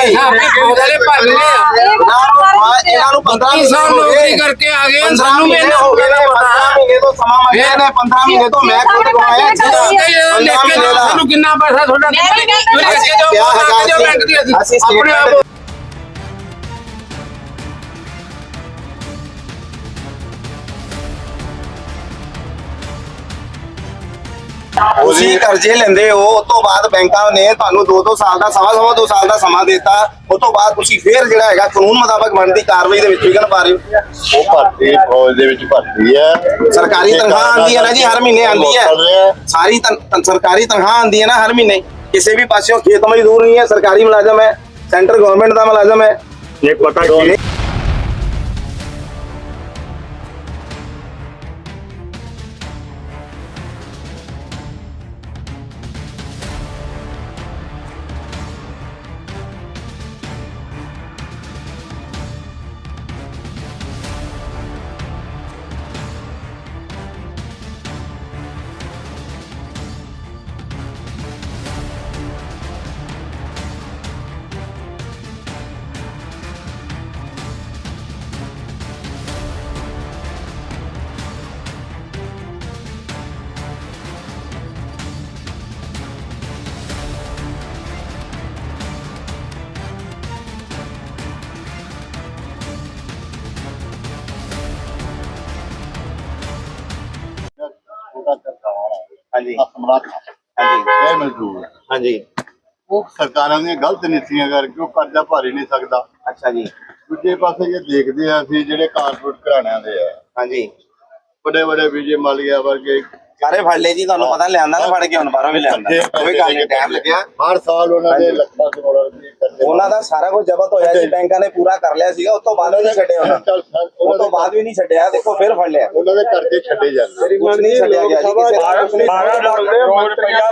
ਨਹੀਂ ਸਰ ਇਹ ਹੁੰਦੇ ਜੀ ਉਹਦੇ ਭਰ ਲਿਆ ਇਹਨਾਂ ਨੂੰ 15 30 ਸਾਲ ਨੌਕਰੀ ਕਰਕੇ ਆ ਗਏ ਸਾਨੂੰ ਵੀ ਇਹਨਾਂ ਹੋ ਗਏ ਨੇ 15 ਮਹੀਨੇ ਤੋਂ ਸਮਾਂ ਮੰਗਿਆ ਨੇ 15 ਮਹੀਨੇ ਤੋਂ ਮੈਂ ਖੁਦ ਕਮਾਇਆ ਲਿਖ ਕੇ ਦਿਓ ਸਾਨੂੰ ਕਿੰਨਾ ਪੈਸਾ ਤੁਹਾਡਾ ਮੈਂ ਵੀ ਨਹੀਂ ਤੁਸੀਂ ਲਿਖ ਕੇ ਦਿਓ ਕਿਆ ਹੈਗਾ ਲਿਖ ਕੇ ਦਿਓ ਬੈਂਕ ਦੀ ਅਸੀਂ। ਅਸੀਂ ਆਪਣੇ ਆਪ ਤੁਸੀਂ ਕਰਜ਼ੇ ਲੈਂਦੇ ਹੋ ਉਸ ਤੋਂ ਬਾਅਦ ਬੈਂਕਾਂ ਨੇ ਤੁਹਾਨੂੰ 2-2 ਸਾਲ ਦਾ ਸਵਾ ਸਵਾ 2 ਸਾਲ ਦਾ ਸਮਾਂ ਦਿੱਤਾ। ਉਸ ਤੋਂ ਬਾਅਦ ਤੁਸੀਂ ਫੇਰ ਜਿਹੜਾ ਹੈਗਾ ਕਾਨੂੰਨ ਮੁਤਾਬਕ ਬਣਦੀ ਕਾਰਵਾਈ ਦੇ ਵਿੱਚ ਵਿਘਨ ਪਾ ਰਹੇ ਹੋ। ਉਹ ਭਰਤੀ ਫੌਜ ਦੇ ਵਿੱਚ ਭਰਤੀ ਹੈ। ਸਰਕਾਰੀ ਤਨਖਾਹ ਆਉਂਦੀ ਹੈ ਨਾ ਜੀ ਹਰ ਮਹੀਨੇ ਆਉਂਦੀ ਹੈ। ਸਾਰੀ ਸਰਕਾਰੀ ਤਨਖਾਹ ਆਉਂਦੀ ਹੈ ਨਾ ਹਰ ਮਹੀਨੇ। ਕਿਸੇ ਵੀ ਪਾਸਿਓਂ ਖੇਤ ਮਜ਼ਦੂਰ ਨਹੀਂ ਹੈ ਸਰਕਾਰੀ ਮੁਲਾਜ਼ਮ ਹੈ ਸੈਂਟਰ ਗਵਰਨਮੈਂਟ ਦਾ ਮੁਲਾਜ਼ਮ ਹੈ। ਇਹ ਪਤਾ ਕੀ ਹਾਂਜੀ। ਸਮਰਾਟ ਹਾਂਜੀ। ਇਹ ਮਜ਼ਦੂਰ ਹੈ ਹਾਂਜੀ। ਉਹ ਸਰਕਾਰਾਂ ਦੀਆਂ ਗਲਤ ਨੀਤੀਆਂ ਕਰਕੇ ਉਹ ਕਰਜ਼ਾ ਭਰ ਹੀ ਨਹੀਂ ਸਕਦਾ। ਅੱਛਾ ਜੀ। ਦੂਜੇ ਪਾਸੇ ਜੇ ਦੇਖਦੇ ਆ ਅਸੀਂ ਜਿਹੜੇ ਕਾਰਪੋਰੇਟ ਘਰਾਣਿਆਂ ਦੇ ਆ। ਹਾਂਜੀ। ਵੱਡੇ ਵੱਡੇ ਵਿਜੇ ਮਾਲੀਆ ਵਰਗੇ ਸਾਰੇ ਫੜ ਲਏ ਜੀ ਤੁਹਾਨੂੰ ਪਤਾ ਲਿਆਂਦਾ ਨਾ ਫੜ ਕੇ ਹੁਣ ਬਾਹਰੋਂ ਵੀ ਲਿਆਂਦਾ। ਕੋਈ ਗੱਲ ਨਹੀਂ ਟਾਈਮ ਲੱਗਿਆ। ਹਰ ਸਾਲ ਉਹਨਾਂ ਦੇ ਲੱਖਾਂ ਕਰੋੜਾਂ ਰੁਪਏ ਕਰਜ਼ੇ ਉਹਨਾਂ ਦਾ ਸਾਰਾ ਕੁਝ ਜ਼ਬਤ ਹੋਇਆ ਜੀ ਬੈਂਕਾਂ ਨੇ ਪੂਰਾ ਕਰ ਲਿਆ ਸੀਗਾ ਉਸ ਤੋਂ ਬਾਅਦ ਵੀ ਨਹੀਂ ਛੱਡਿਆ ਉਹਨਾਂ ਉਸ ਤੋਂ ਬਾਅਦ ਵੀ ਨਹੀਂ ਛੱਡਿਆ ਦੇਖੋ ਫਿਰ ਫੜ ਲਿਆ। ਉਹਨਾਂ ਦੇ ਕਰਜ਼ੇ ਛੱਡੇ ਜਾਂਦੇ। ਕੁਝ ਨਹੀਂ ਛੱਡਿਆ ਗਿਆ ਜੀ ਕਿਸੇ ਦਾ ਕੁਛ ਨਹੀਂ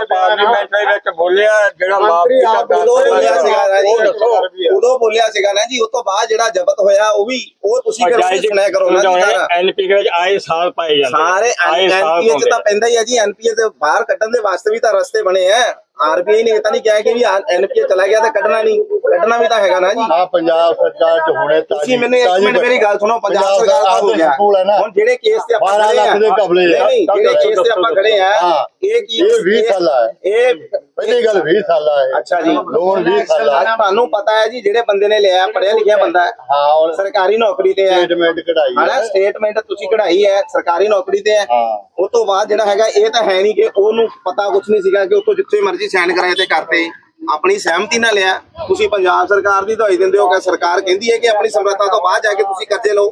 ਪਾਰਲੀਮੈਂਟ ਦੇ ਵਿੱਚ ਬੋਲਿਆ ਜਿਹੜਾ ਮਾਫ ਕੀਤਾ ਉਦੋਂ ਬੋਲਿਆ ਸੀਗਾ ਨਾ ਜੀ। ਉਦੋਂ ਬੋਲਿਆ ਸੀਗਾ ਨਾ ਜੀ ਉਸ ਤੋਂ ਬਾਅਦ ਜਿਹੜਾ ਜ਼ਬਤ ਹੋਇਆ ਉਹ ਵੀ ਉਹ ਤੁਸੀਂ ਫਿਰ ਵੀ ਸੁਣਿਆ ਕਰੋ ਨਾ ਜੀ ਸਾਰਾ। ਐਨਪੀਕੇ ਵਿੱਚ ਆਏ ਸਾਲ ਪਾਏ ਜਾਂਦੇ ਸਾਰੇ ਆਏ ਸਾਲ ਐਨਪੀਏ ਚ ਪਾਉਂਦੇ ਤਾਂ ਕਹਿੰਦਾ ਹੀ ਹੈ ਜੀ ਐਨਪੀਏ ਦੇ ਬਾਹਰ ਕੱਢਣ ਦੇ ਵਾਸਤੇ ਵੀ ਤਾਂ ਰਸਤੇ ਬਣੇ ਆ। ਆਰਬੀਆਈ ਨੇ ਇਹ ਤਾਂ ਨਹੀਂ ਕਿਹਾ ਕਿ ਵੀ ਐਨਪੀਏ ਚਲਾ ਗਿਆ ਤਾਂ ਕੱਢਣਾ ਨਹੀਂ। ਕੱਢਣਾ ਵੀ ਤਾਂ ਹੈਗਾ ਨਾ ਜੀ। ਆ ਪੰਜਾਬ ਸਰਕਾਰ ਚ ਹੁਣੇ ਤੁਸੀਂ ਮੈਨੂੰ ਇੱਕ ਮਿੰਟ ਮੇਰੀ ਗੱਲ ਸੁਣੋ ਪੰਜਾਬ ਸਰਕਾਰ ਦਾ ਹੋ ਗਿਆ। ਹੈ ਹੁਣ ਜਿਹੜੇ ਕੇਸ ਤੇ ਆਪਾਂ 12 ਖੜੇ ਲੱਖ ਦੇ ਕਬਲੇ ਆ। ਜਿਹੜੇ ਕੇਸ ਤੇ ਆਪਾਂ ਖੜੇ ਆ ਹਾਂ। ਇਹ ਕੀ ਇਹ 20 ਸਾਲਾ ਹੈ। ਇਹ ਪਹਿਲੀ ਗੱਲ 20 ਸਾਲਾਂ ਹੈ। ਅੱਛਾ ਜੀ। ਲੋਨ 20 ਸਾਲਾਂ ਤੁਹਾਨੂੰ ਪਤਾ ਹੈ ਜੀ ਜਿਹੜੇ ਬੰਦੇ ਨੇ ਲਿਆ ਪੜਿਆ ਲਿਖਿਆ ਬੰਦਾ ਹੈ। ਹਾਂ ਔਰ ਸਰਕਾਰੀ ਨੌਕਰੀ ਤੇ ਹੈ। ਸਟੇਟਮੈਂਟ ਕਢਾਈ ਹਨਾ ਹੈ ਸਟੇਟਮੈਂਟ ਤੁਸੀਂ ਕਢਾਈ ਹੈ ਸਰਕਾਰੀ ਨੌਕਰੀ ਤੇ ਹੈ। ਹਾਂ। ਉਸ ਤੋਂ ਬਾਅਦ ਜਿਹੜਾ ਹੈਗਾ ਇਹ ਤਾਂ ਹੈ ਨਹੀਂ ਕਿ ਉਹਨੂੰ ਪਤਾ ਕੁਝ ਨਹੀਂ ਸੀਗਾ ਕਿ ਉੱਥੋਂ ਜਿੱਥੇ ਮਰਜ਼ੀ ਸਾਈਨ ਕਰਾਏ ਤੇ ਕਰਤੇ। ਆਪਣੀ ਸਹਿਮਤੀ ਨਾਲ ਲਿਆ। ਤੁਸੀਂ ਪੰਜਾਬ ਸਰਕਾਰ ਦੀ ਦਵਾਈ ਦਿੰਦੇ ਹੋ ਕਿ ਸਰਕਾਰ ਕਹਿੰਦੀ ਹੈ ਕਿ ਆਪਣੀ ਸਮਰੱਥਾ ਤੋਂ ਬਾਅਦ ਜਾ ਕੇ ਤੁਸੀਂ ਕਰਜ਼ੇ ਲਓ?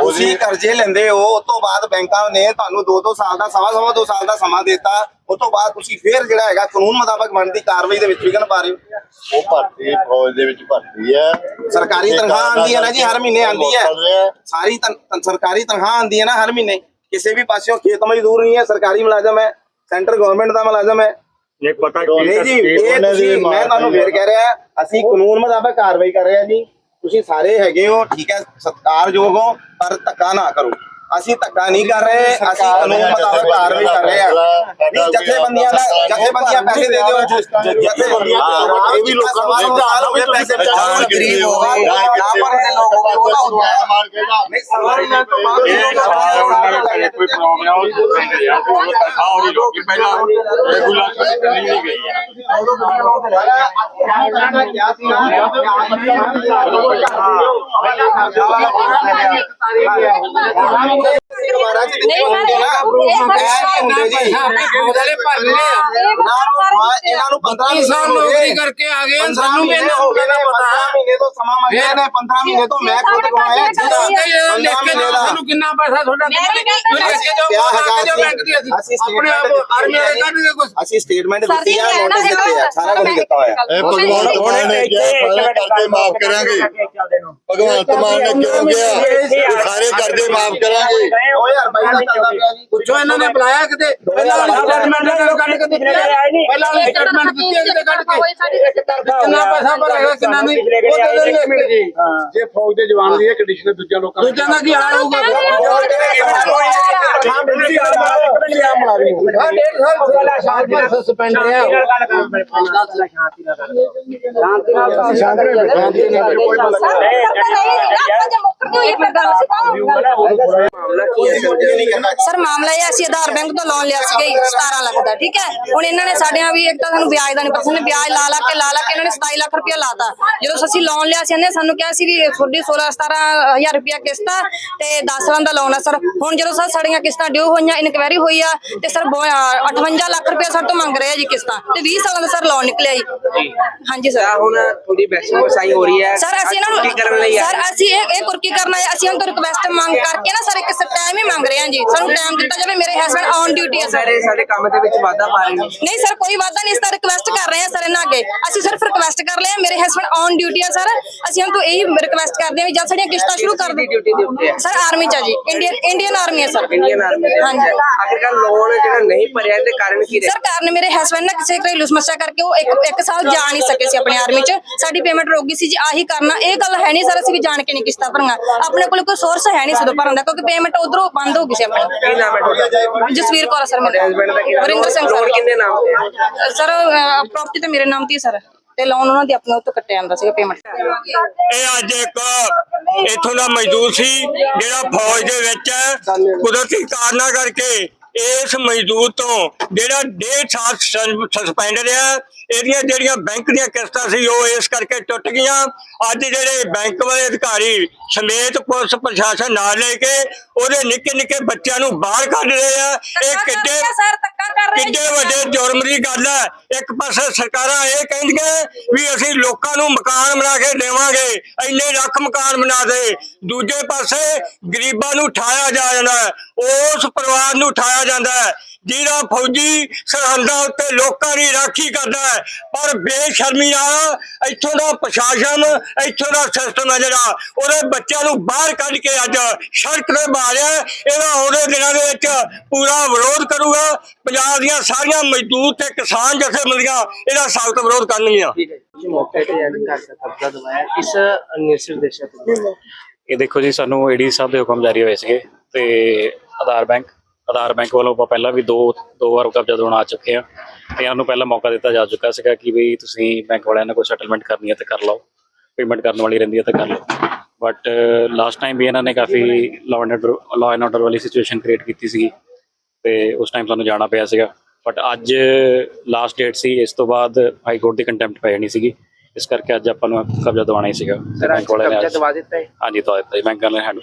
ਤੁਸੀਂ ਕਰਜ਼ੇ ਲੈਂਦੇ ਹੋ ਉਸ ਤੋਂ ਬਾਅਦ ਬੈਂਕਾਂ ਨੇ ਤੁਹਾਨੂੰ 2-2 ਸਾਲ ਦਾ ਸਵਾ ਸਵਾ 2 ਸਾਲ ਦਾ ਸਮਾਂ ਦਿੱਤਾ। ਉਸ ਤੋਂ ਬਾਅਦ ਤੁਸੀਂ ਫੇਰ ਜਿਹੜਾ ਹੈਗਾ ਕਾਨੂੰਨ ਮੁਤਾਬਕ ਬਣਦੀ ਕਾਰਵਾਈ ਦੇ ਵਿੱਚ ਵਿਘਨ ਪਾ ਰਹੇ ਹੋ? ਉਹ ਭਰਤੀ ਫੌਜ ਦੇ ਵਿੱਚ ਭਰਤੀ ਹੈ। ਸਰਕਾਰੀ ਤਨਖਾਹ ਆਉਂਦੀ ਹੈ ਨਾ ਜੀ ਹਰ ਮਹੀਨੇ ਆਉਂਦੀ ਹੈ। ਸਾਰੀ ਸਰਕਾਰੀ ਤਨਖਾਹ ਆਉਂਦੀ ਹੈ ਨਾ ਹਰ ਮਹੀਨੇ। ਕਿਸੇ ਵੀ ਪਾਸਿਓਂ ਖੇਤ ਮਜ਼ਦੂਰ ਨਹੀਂ ਹੈ ਸਰਕਾਰੀ ਮੁਲਾਜ਼ਮ ਹੈ ਸੈਂਟਰ ਗਵਰਨਮੈਂਟ ਦਾ ਮੁਲਾਜ਼ਮ ਹੈ। ਇਹ ਪਤਾ ਨਹੀਂ ਜੀ ਇਹ ਤੁਸੀਂ ਮੈਂ ਤੁਹਾਨੂੰ ਫੇਰ ਕਹਿ ਰਿਹਾ ਅਸੀਂ ਕਾਨੂੰਨ ਮੁਤਾਬਕ ਕਾਰਵਾਈ ਕਰ ਰਹੇ ਹਾਂ ਜੀ। ਤੁਸੀਂ ਸਾਰੇ ਹੈਗੇ ਹੋ ਠੀਕ ਹੈ ਸਤਿਕਾਰਯੋਗ ਹੋ ਪਰ ਧੱਕਾ ਨਾ ਕਰੋ। ਅਸੀਂ ਧੱਕਾ ਨਹੀਂ ਕਰ ਰਹੇ ਅਸੀਂ ਕਾਨੂੰਨ ਮੁਤਾਬਕ ਕਾਰਵਾਈ ਕਰ ਰਹੇ ਹਾਂ। ਨਹੀਂ ਜਥੇਬੰਦੀਆਂ ਦਾ ਜਥੇਬੰਦੀਆਂ ਪੈਸੇ ਦੇ ਦਿਓ। ਜਥੇਬੰਦੀਆਂ ਇਹ ਵੀ ਲੋਕਾਂ ਨੂੰ ਸਮਝਾ ਲਓ ਪੈਸੇ ਕਿਸਾਨ ਗਰੀਬ ਹੋ ਗਏ ਮਾਰ ਕੇ ਨਾ ਨਹੀਂ ਸਵਾਲ ਨਾ ਤੋਂ ਇਹ ਸਾਲ ਉਹਨਾਂ ਦੇ ਘਰੇ ਕੋਈ ਪ੍ਰੋਬਲਮ ਦਿੰਦੇ ਆ। ਉਹ ਤਨਖਾਹ ਹੋਣੀ ਲੋਕੀ ਪਹਿਲਾਂ ਰੈਗੂਲੇਸ਼ਨ ਕਰਨੀ ਨਹੀਂ ਗਈ ਹੈ। ਉਹਦੇ ਭਰ ਲਿਆ ਇਹਨਾਂ ਨੂੰ 15 30 ਸਾਲ ਨੌਕਰੀ ਕਰਕੇ ਆ ਗਏ। ਸਾਨੂੰ ਵੀ ਇਹਨਾਂ ਹੋ ਗਏ ਨੇ 15 ਮਹੀਨੇ ਤੋਂ ਸਮਾਂ ਮੰਗਿਆ ਨੇ 15 ਮਹੀਨੇ ਤੋਂ ਮੈਂ ਖੁਦ ਕਮਾਇਆ ਲਿਖ ਕੇ ਦਿਓ ਸਾਨੂੰ ਕਿੰਨਾ ਪੈਸਾ ਤੁਹਾਡਾ ਤੁਸੀਂ ਲਿਖ ਕੇ ਦਿਓ ਕਿਆ ਹੈਗਾ ਲਿਖ ਕੇ ਦਿਓ ਬੈਂਕ ਦੀ ਅਸੀਂ। ਅਸੀਂ ਆਪਣੇ ਆਪ ਆਰਮੀ ਵਾਲੇ ਕੱਢ ਕੁਝ ਅਸੀਂ ਸਟੇਟਮੈਂਟ ਦਿੱਤੀ ਆ ਨੋਟਿਸ ਦਿੱਤੇ ਆ ਸਾਰਾ ਕੁਝ ਦਿੱਤਾ ਹੋਇਆ। ਇਹ ਭਗਵਾਨ ਮਾਨ ਨੇ ਮਾਫ ਕਰਾਂਗੇ। ਮਾਨ ਨੇ ਕਿਉਂ ਕਿਹਾ? ਸਾਰੇ ਕਰਜ਼ੇ ਮਾਫ ਕਰਾਂਗੇ 2022 ਦਾ ਚੱਲਦਾ ਪਿਆ ਜੀ। ਪੁੱਛੋ ਇਹਨਾਂ ਨੇ ਬੁਲਾਇਆ ਕਿਤੇ? ਪਹਿਲਾਂ ਜੱਜਮੈਂਟ ਨਾਲ ਕੱਢ ਕੇ ਦਿੱਤੇ ਪਹਿਲਾਂ ਵਾਲੀ ਸਟੇਟਮੈਂਟ ਦਿੱਤੀ ਹੈ ਕਿਤੇ ਕੱਢ ਕੇ। ਕਿੰਨਾ ਪੈਸਾ ਭਰੇਗਾ ਕਿੰਨਾ ਨਹੀਂ? ਉਹ ਦੇ ਦੇਣਗੇ ਜੇ। ਫੌਜ ਦੇ ਜਵਾਨ ਦੀ ਇਹ ਕੰਡੀਸ਼ਨ ਦੂਜਾ ਲੋਕਾਂ ਦੂਜਿਆਂ ਦਾ ਕੀ ਹਾਲ ਹੋਊਗਾ? ਹਾਂ। ਡੇਢ ਸਾਲ ਸਾਲ ਪਰ ਸਰ ਮਾਮਲਾ ਇਹ ਹੈ, ਅਸੀਂ ਆਧਾਰ ਬੈਂਕ ਤੋਂ ਲੋਨ ਲਿਆ ਸੀਗਾ ਜੀ, 17 ਲੱਖ ਦਾ ਠੀਕ ਹੈ? ਹੁਣ ਇਹਨਾਂ ਨੇ ਸਾਡਿਆਂ ਵੀ ਇੱਕ ਤਾਂ ਸਾਨੂੰ ਵਿਆਜ ਦਾ ਨਹੀਂ ਪਤਾ ਸੀ ਵਿਆਜ ਲਾ ਲਾ ਕੇ ਲਾ ਲਾ ਕੇ ਇਹਨਾਂ ਨੇ 27 ਲੱਖ ਰੁਪਇਆ ਲਾਤਾ ਜਦੋਂ ਅਸੀਂ ਲੋਨ ਲਿਆ ਸੀ ਇਹਨੇ ਸਾਨੂੰ ਕਿਹਾ ਸੀ ਵੀ ਤੁਹਾਡੀ 16 17000 ਰੁਪਇਆ ਕਿਸ਼ਤ ਆ ਤੇ 10 ਸਾਲਾਂ ਦਾ ਲੋਨ ਆ ਸਰ। ਹੁਣ ਜਦੋਂ ਸਰ ਸਾਡੀਆਂ ਕਿਸ਼ਤਾਂ ਡਿਊ ਹੋਈਆਂ ਇਨਕੁਆਇਰੀ ਹੋਈ ਆ ਤੇ ਸਰ 58 ਲੱਖ ਰੁਪਇਆ ਸਾਡੇ ਤੋਂ ਮੰਗ ਰਹੇ ਆ ਜੀ ਕਿਸ਼ਤਾਂ ਤੇ 20 ਸਾਲਾਂ ਦਾ ਸਰ ਲੋਨ ਨਿਕਲਿਆ ਜੀ। ਹਾਂਜੀ ਸਰ। ਹੁਣ ਥੋੜੀ ਵੈਕਸੀਨ ਵਸਾਈ ਹੋ ਰਹੀ ਹੈ। ਸਰ ਅਸੀਂ ਇਹਨਾਂ ਕੀ ਕਰਨ ਲਈ ਨੂੰ ਆ। ਸਰ ਅਸੀਂ ਇਹ ਇਹ ਕੁਰਕੀ ਕਰਨਾ ਹੈ ਅਸੀਂ ਉਹਨਾਂ ਤੋਂ ਰਿਕਵੈਸਟ ਮੰਗ ਕਰਕੇ ਨਾ ਸਰ ਇੱਕ ਟਾਈਮ ਹੀ ਮੰਗ ਰਹੇ ਹਾਂ ਜੀ। ਸਾਨੂੰ ਟਾਈਮ ਦਿੱਤਾ ਜਾਵੇ ਮੇਰੇ ਹਸਬੰਡ ਔਨ ਡਿਊਟੀ ਹੈ ਸਰ ਸਾਡੇ ਸਾਡੇ ਕੰਮ ਦੇ ਵਿੱਚ ਵਾਧਾ ਪਾ ਰਹੇ ਨੇ ਨਹੀਂ ਸਰ ਕੋਈ ਵਾਅਦਾ ਨਹੀਂ ਇਸ ਤਰ੍ਹਾਂ ਰਿਕਵੈਸਟ ਕਰ ਰਹੇ ਹਾਂ ਸਰ ਇਹਨਾਂ ਅੱਗੇ। ਅਸੀਂ ਸਿਰਫ ਰਿਕਵੈਸਟ ਕਰ ਲਏ ਹਾਂ ਮੇਰੇ ਹਸਬੰਡ ਔਨ ਡਿਊਟੀ ਹੈ ਸਰ ਅਸੀਂ ਉਹਨਾਂ ਤੋਂ ਇਹੀ ਰਿਕਵੈਸਟ ਕਰਦੇ ਹਾਂ ਵੀ ਜਦ ਸਾਡੀਆਂ ਕਿਸ਼ਤਾਂ ਸ਼ੁਰੂ ਕਰ ਦੀ ਦਿਓ। ਡਿਊਟੀ ਦੇ ਉੱਤੇ ਹੈ। ਸਰ ਆਰਮੀ ਚ ਆ ਜੀ। ਇੰਡੀਅਨ ਇੰਡੀਅਨ ਆਰਮੀ ਹੈ ਸਰ ਇੰਡੀਅਨ ਆਰਮੀ ਦੇ ਵਿੱਚ ਹਾਂਜੀ। ਹੈ। ਆਖਿਰਕਾਰ ਲੋਨ ਜਿਹੜਾ ਨਹੀਂ ਭਰਿਆ ਇਹਦੇ ਕਾਰਨ ਕੀ ਰਿਹਾ? ਸਰ ਕਾਰਨ ਮੇਰੇ ਹਸਬੰਡ ਨਾ ਕਿਸੇ ਘਰੇਲੂ ਸਮੱਸਿਆ ਕਰਕੇ ਉਹ ਇੱਕ ਇੱਕ ਸਾਲ ਜਾ ਨਹੀਂ ਸਕੇ ਸੀ ਆਪਣੀ ਆਰਮੀ 'ਚ। ਸਾਡੀ ਪੇਮੈਂਟ ਰੁਕ ਗਈ ਸੀ ਜੀ ਆਹੀ ਕਰਨਾ। ਇਹ ਗੱਲ ਹੈ ਨਹੀਂ ਸਰ ਅਸੀਂ ਵੀ ਜਾਣ ਕੇ ਨਹੀਂ ਕਿਸ਼ਤਾਂ ਭਰੀਆਂ। ਆਪਣੇ ਕੋਲ ਕੋਈ ਸੋਰਸ ਹੈ ਨਹੀਂ ਸੀ ਭਰਨ ਦਾ ਕਿਉਂਕਿ ਪੇਮੈਂਟ ਉਧਰੋਂ ਬੰਦ ਹੋ ਗਈ ਸੀ ਆਪਣੀ। ਕੀ ਨਾਮ ਹੈ ਤੁਹਾਡਾ? ਜਸਵੀਰ ਕੌਰ ਸਰ ਮੇਰੇ ਹਸਬੰਡ ਦਾ ਕੀ ਨਾਮ ਵਰਿੰਦਰ ਸਿੰਘ ਲੋਨ ਸਰ ਕਿੰਨੇ ਨਾਮ ਤੇ ਹੈ ਸਰ ਪ੍ਰਾਪਰਟੀ ਤੇ ਮੇਰੇ ਨਾਮ ਤੇ ਹੀ ਸਰ। ਤੇ ਲੋਨ ਉਹਨਾਂ ਦੀ ਆਪਣੇ ਉੱਤੇ ਕੱਟਿਆ ਜਾਂਦਾ ਸੀਗਾ ਪੇਮੈਂਟ ਇਹ ਅੱਜ ਇੱਕ ਇੱਥੋਂ ਦਾ ਮਜ਼ਦੂਰ ਸੀ ਜਿਹੜਾ ਫੌਜ ਦੇ ਵਿੱਚ ਹੈ ਕੁਦਰਤੀ ਕਾਰਨਾਂ ਕਰਕੇ ਇਸ ਮਜ਼ਦੂਰ ਤੋਂ ਜਿਹੜਾ ਡੇਢ ਸਾਲ ਸਸਪੈਂਡ ਰਿਹਾ ਇਹਦੀਆਂ ਜਿਹੜੀਆਂ ਬੈਂਕ ਦੀਆਂ ਕਿਸ਼ਤਾਂ ਸੀ ਉਹ ਇਸ ਕਰਕੇ ਟੁੱਟ ਗਈਆਂ। ਅੱਜ ਜਿਹੜੇ ਬੈਂਕ ਵਾਲੇ ਅਧਿਕਾਰੀ ਸਮੇਤ ਪੁਲਿਸ ਪ੍ਰਸ਼ਾਸਨ ਨਾਲ ਲੈ ਕੇ ਉਹਦੇ ਨਿੱਕੇ ਨਿੱਕੇ ਬੱਚਿਆਂ ਨੂੰ ਬਾਹਰ ਕੱਢ ਰਹੇ ਆ। ਇਹ ਕਿੱਡੇ ਕਿੱਡੇ ਵੱਡੇ ਜੁਰਮ ਦੀ ਗੱਲ ਹੈ ਇੱਕ ਪਾਸੇ ਸਰਕਾਰਾਂ ਇਹ ਕਹਿੰਦੀਆਂ ਵੀ ਅਸੀਂ ਲੋਕਾਂ ਨੂੰ ਮਕਾਨ ਬਣਾ ਕੇ ਦੇਵਾਂਗੇ ਇੰਨੇ ਲੱਖ ਮਕਾਨ ਬਣਾ ਦੇ। ਦੂਜੇ ਪਾਸੇ ਗਰੀਬਾਂ ਨੂੰ ਠਾਇਆ ਜਾ ਜਾਂਦਾ ਉਸ ਪਰਿਵਾਰ ਨੂੰ ਠਾਇਆ ਜਾਂਦਾ ਹੈ। ਜਿਹੜਾ ਫੌਜੀ ਸਰਹੰਦਾਂ ਉੱਤੇ ਲੋਕਾਂ ਦੀ ਰਾਖੀ ਕਰਦਾ ਹੈ ਪਰ ਬੇਸ਼ਰਮੀ ਨਾਲ ਇੱਥੋਂ ਦਾ ਪ੍ਰਸ਼ਾਸਨ ਇੱਥੋਂ ਦਾ ਸਿਸਟਮ ਹੈ ਜਿਹੜਾ ਉਹਦੇ ਬੱਚਿਆਂ ਨੂੰ ਬਾਹਰ ਕੱਢ ਕੇ ਅੱਜ ਸੜਕ ਤੇ ਮਾਰਿਆ ਇਹਦਾ ਆਉਂਦੇ ਦਿਨਾਂ ਦੇ ਵਿੱਚ ਪੂਰਾ ਵਿਰੋਧ ਕਰੂਗਾ। ਪੰਜਾਬ ਦੀਆਂ ਸਾਰੀਆਂ ਮਜ਼ਦੂਰ ਤੇ ਕਿਸਾਨ ਜਥੇਬੰਦੀਆਂ ਇਹਦਾ ਸਖਤ ਵਿਰੋਧ ਕਰਨਗੀਆਂ। ਠੀਕ ਹੈ ਜੀ ਮੌਕੇ ਤੇ ਅੱਜ ਘਰ ਦਾ ਕਬਜ਼ਾ ਦਵਾਇਆ। ਕਿਸ ਨਿਰਦੇਸ਼ਾਂ ਤੇ ਇਹ ਦੇਖੋ ਜੀ ਸਾਨੂੰ ਏਡੀ ਸਾਹਿਬ ਦੇ ਹੁਕਮ ਜਾਰੀ ਹੋਏ ਸੀਗੇ ਤੇ ਆਧਾਰ ਬੈਂਕ ਆਧਾਰ ਬੈਂਕ ਵੱਲੋਂ ਆਪਾਂ ਪਹਿਲਾਂ ਵੀ ਦੋ ਦੋ ਵਾਰ ਕਬਜ਼ਾ ਦਿਵਾਉਣ ਆ ਚੁੱਕੇ ਆ ਤੇ ਇਹਨਾਂ ਨੂੰ ਪਹਿਲਾਂ ਮੌਕਾ ਦਿੱਤਾ ਜਾ ਚੁੱਕਾ ਸੀਗਾ ਕਿ ਵੀ ਤੁਸੀਂ ਬੈਂਕ ਵਾਲਿਆਂ ਨਾਲ ਕੋਈ ਸੈਟਲਮੈਂਟ ਕਰਨੀ ਹੈ ਤੇ ਕਰ ਲਓ ਪੇਮੈਂਟ ਕਰਨ ਵਾਲੀ ਰਹਿੰਦੀ ਹੈ ਤੇ ਕਰ ਲਓ। ਬਟ ਲਾਸਟ ਟਾਈਮ ਵੀ ਇਹਨਾਂ ਨੇ ਕਾਫੀ law and order law and order ਵਾਲੀ ਸਿਚੁਏਸ਼ਨ ਕ੍ਰੀਏਟ ਕੀਤੀ ਸੀਗੀ ਤੇ ਉਸ ਟਾਈਮ ਸਾਨੂੰ ਜਾਣਾ ਪਿਆ ਸੀਗਾ। ਬਟ ਅੱਜ ਲਾਸਟ ਡੇਟ ਸੀ ਇਸ ਤੋਂ ਬਾਅਦ ਹਾਈ ਕੋਰਟ ਦੀ ਕੰਟੈਂਪਟ ਪੈ ਜਾਣੀ ਸੀਗੀ। ਇਸ ਕਰਕੇ ਅੱਜ ਆਪਾਂ ਨੂੰ ਕਬਜ਼ਾ ਦਿਵਾਉਣਾ ਹੀ ਸੀਗਾ। ਬੈਂਕ ਵਾਲਿਆਂ ਨੇ ਕਬਜ਼ਾ ਦਵਾ ਦਿੱਤਾ ਹੈ? ਹਾਂਜੀ ਦਵਾ ਦਿੱਤਾ ਬੈਂਕ ਵਾਲਿਆਂ ਨੇ ਹੈਂਡ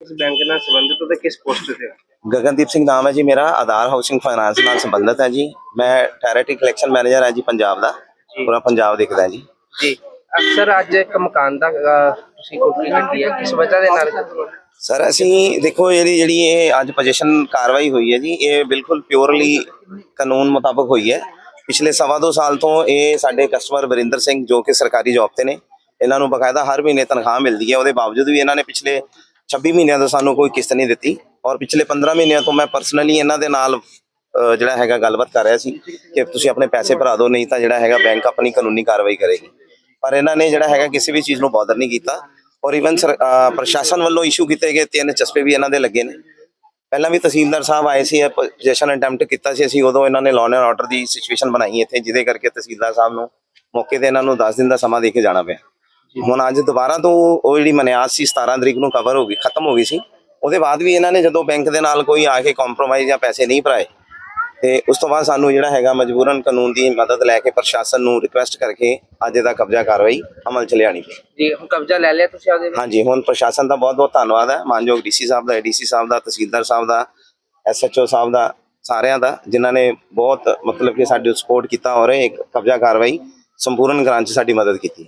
ਇਸ ਬੈਂਕ ਨਾਲ ਸੰਬੰਧਿਤ ਉਹਦੇ ਕਿਸ ਪੋਸਟ ਤੇ? ਗਗਨਦੀਪ ਸਿੰਘ ਨਾਮ ਹੈ ਜੀ ਮੇਰਾ ਆਧਾਰ ਹਾਊਸਿੰਗ ਫਾਈਨਾਂਸ ਨਾਲ ਸੰਬੰਧਿਤ ਹੈ ਜੀ। ਮੈਂ ਟੈਰਿਟਰੀ ਕਲੈਕਸ਼ਨ ਮੈਨੇਜਰ ਹਾਂ ਜੀ ਪੰਜਾਬ ਦਾ ਪੂਰਾ ਪੰਜਾਬ ਦੇਖਦਾ ਜੀ। ਜੀ। ਅਕਸਰ ਅੱਜ ਇੱਕ ਮਕਾਨ ਦਾ ਤੁਸੀਂ ਕੋਠੀ ਕੀਤੀ ਹੈ ਕਿਸ ਵਜ੍ਹਾ ਦੇ ਨਾਲ? ਸਰ ਅਸੀਂ ਦੇਖੋ ਇਹਦੀ ਜਿਹੜੀ ਇਹ ਅੱਜ ਪੋਜੀਸ਼ਨ ਕਾਰਵਾਈ ਹੋਈ ਹੈ ਜੀ ਇਹ ਬਿਲਕੁਲ ਪਿਓਰਲੀ ਕਾਨੂੰਨ ਮੁਤਾਬਕ ਹੋਈ ਹੈ। ਪਿਛਲੇ ਸਵਾ ਦੋ ਸਾਲ ਤੋਂ ਇਹ ਸਾਡੇ ਕਸਟਮਰ ਵਰਿੰਦਰ ਸਿੰਘ ਜੋ ਕਿ ਸਰਕਾਰੀ ਜੌਬ ਤੇ ਨੇ ਇਹਨਾਂ ਨੂੰ ਬਕਾਇਦਾ ਹਰ ਮਹੀਨੇ ਤਨਖਾਹ ਮਿਲਦੀ ਹੈ। ਉਹਦੇ ਬਾਵਜੂਦ ਵੀ ਇਹਨਾਂ ਨੇ ਪਿਛਲੇ 26 ਮਹੀਨਿਆਂ ਤੋਂ ਸਾਨੂੰ ਕੋਈ ਕਿਸ਼ਤ ਨਹੀਂ ਦਿੱਤੀ। ਔਰ ਪਿਛਲੇ 15 ਮਹੀਨਿਆਂ ਤੋਂ ਮੈਂ ਪਰਸਨਲੀ ਇਹਨਾਂ ਦੇ ਨਾਲ ਜਿਹੜਾ ਹੈਗਾ ਗੱਲਬਾਤ ਕਰ ਰਿਹਾ ਸੀ ਕਿ ਤੁਸੀਂ ਆਪਣੇ ਪੈਸੇ ਭਰਾ ਦਿਓ, ਨਹੀਂ ਤਾਂ ਜਿਹੜਾ ਹੈਗਾ ਬੈਂਕ ਆਪਣੀ ਕਾਨੂੰਨੀ ਕਾਰਵਾਈ ਕਰੇਗੀ ਪਰ ਇਹਨਾਂ ਨੇ ਜਿਹੜਾ ਹੈਗਾ ਕਿਸੇ ਵੀ ਚੀਜ਼ ਨੂੰ ਬਾਦਰ ਨਹੀਂ ਕੀਤਾ ਔਰ ਇਵਨ ਪ੍ਰਸ਼ਾਸਨ ਵੱਲੋਂ ਇਸ਼ੂ ਕੀਤੇ ਗਏ ਤਿੰਨ ਚਸਪੇ ਵੀ ਇਹਨਾਂ ਦੇ ਲੱਗੇ ਨੇ। ਪਹਿਲਾਂ ਵੀ ਤਹਿਸੀਲਦਾਰ ਸਾਹਿਬ ਆਏ ਸੀ ਪੋਜੀਸ਼ਨ ਅਟੈਂਪਟ ਕੀਤਾ ਸੀ ਅਸੀਂ, ਉਦੋਂ ਇਹਨਾਂ ਨੇ ਲਾਅ ਐਂਡ ਆਰਡਰ ਦੀ ਸਿਚੁਏਸ਼ਨ ਬਣਾਈ ਇੱਥੇ, ਜਿਹਦੇ ਕਰਕੇ ਤਹਿਸੀਲਦਾਰ ਸਾਹਿਬ ਨੂੰ ਮੌਕੇ ਤੇ ਇਹਨਾਂ ਨੂੰ 10 ਦਿਨ ਦਾ ਸਮਾਂ ਦੇ ਕੇ ਜਾਣਾ ਪਿਆ। ਹੁਣ ਅੱਜ ਦੁਬਾਰਾ ਤੋਂ ਉਹ ਜਿਹੜੀ ਮਨਿਆਦ ਸੀ 17 ਤਰੀਕ ਨੂੰ ਕਵਰ ਹੋ ਗਈ, ਖਤਮ ਹੋ ਗਈ ਸੀ। ਉਹਦੇ ਬਾਅਦ ਵੀ ਇਹਨਾਂ ਨੇ ਜਦੋਂ ਬੈਂਕ ਦੇ ਨਾਲ ਕੋਈ ਆ ਕੇ ਕੰਪਰੋਮਾਈਜ਼ ਜਾਂ ਪੈਸੇ ਨਹੀਂ ਭਰਾਏ ਤੇ ਉਸ ਤੋਂ ਬਾਅਦ ਸਾਨੂੰ ਜਿਹੜਾ ਹੈਗਾ ਮਜਬੂਰਨ ਕਾਨੂੰਨ ਦੀ ਮਦਦ ਲੈ ਕੇ ਪ੍ਰਸ਼ਾਸਨ ਨੂੰ ਰਿਕੁਐਸਟ ਕਰਕੇ ਅੱਜ ਇਹਦਾ ਕਬਜ਼ਾ ਕਾਰਵਾਈ ਅਮਲ ਚ ਲਿਆਣੀ ਪਈ। ਜੀ ਹੁਣ ਕਬਜ਼ਾ ਲੈ ਲਿਆ ਤੁਸੀਂ ਆਪਦੇ ਹਾਂਜੀ ਹੁਣ ਪ੍ਰਸ਼ਾਸਨ ਦਾ ਬਹੁਤ ਬਹੁਤ ਧੰਨਵਾਦ ਹੈ। ਮਾਨਯੋਗ ਡੀਸੀ ਸਾਹਿਬ ਦਾ ਏਡੀਸੀ ਸਾਹਿਬ ਦਾ ਤਹਿਸੀਲਦਾਰ ਸਾਹਿਬ ਦਾ ਐਸਐਚਓ ਸਾਹਿਬ ਦਾ ਸਾਰਿਆਂ ਦਾ ਜਿਨ੍ਹਾਂ ਨੇ ਬਹੁਤ ਮਤਲਬ ਕਿ ਸਾਡੀ ਸਪੋਰਟ ਕੀਤਾ ਔਰ ਇਹ ਕਬਜ਼ਾ ਕਾਰਵਾਈ ਸੰਪੂਰਨ ਗ੍ਰਾਂਟ 'ਚ ਸਾਡੀ ਮਦਦ ਕੀਤੀ